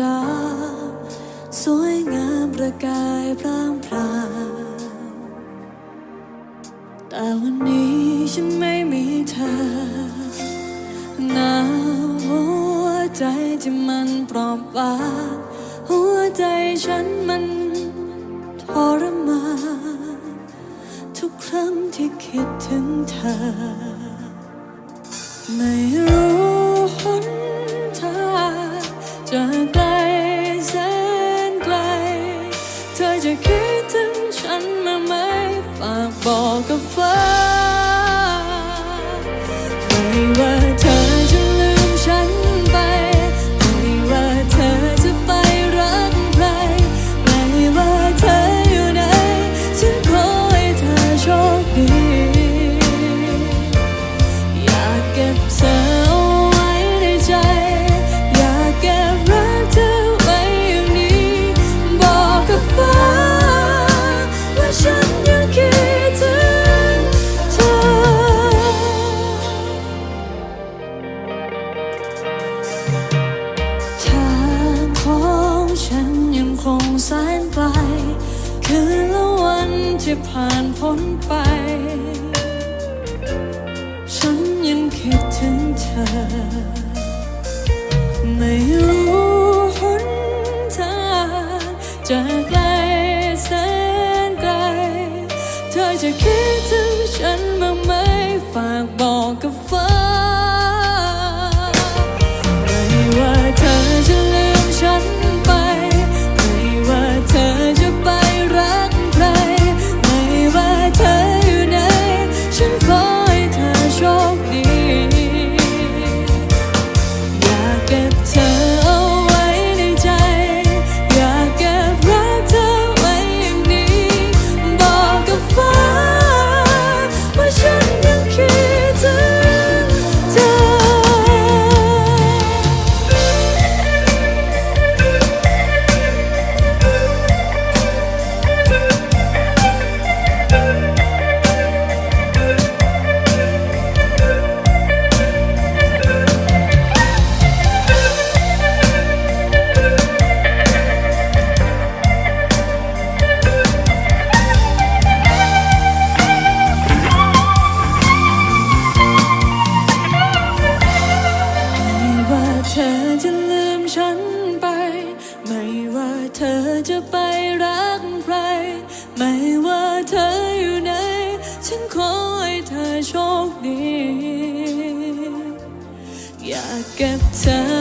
ดา สวยงามประกายพร่างพรางแต่วันนี้ฉันไม่มีเธอหนาวหัวใจที่มันปราะบางหัวใจฉันมันทรมานทุกครั้งที่คิดถึงเธอ ไม่รู้ ฝาก แสนไกล คืนและวันที่ผ่านพ้นไป ฉันยังคิดถึงเธอ ไม่รู้หนทางจะไกลแสนไกล เธอจะคิดถึงฉันบ้างไหมฝากบอกกับฟ้า จะลืมฉันไป ไม่ว่าเธอจะไปรักใคร ไม่ว่าเธออยู่ไหน ฉันขอให้เธอโชคดี อยากเก็บเธอ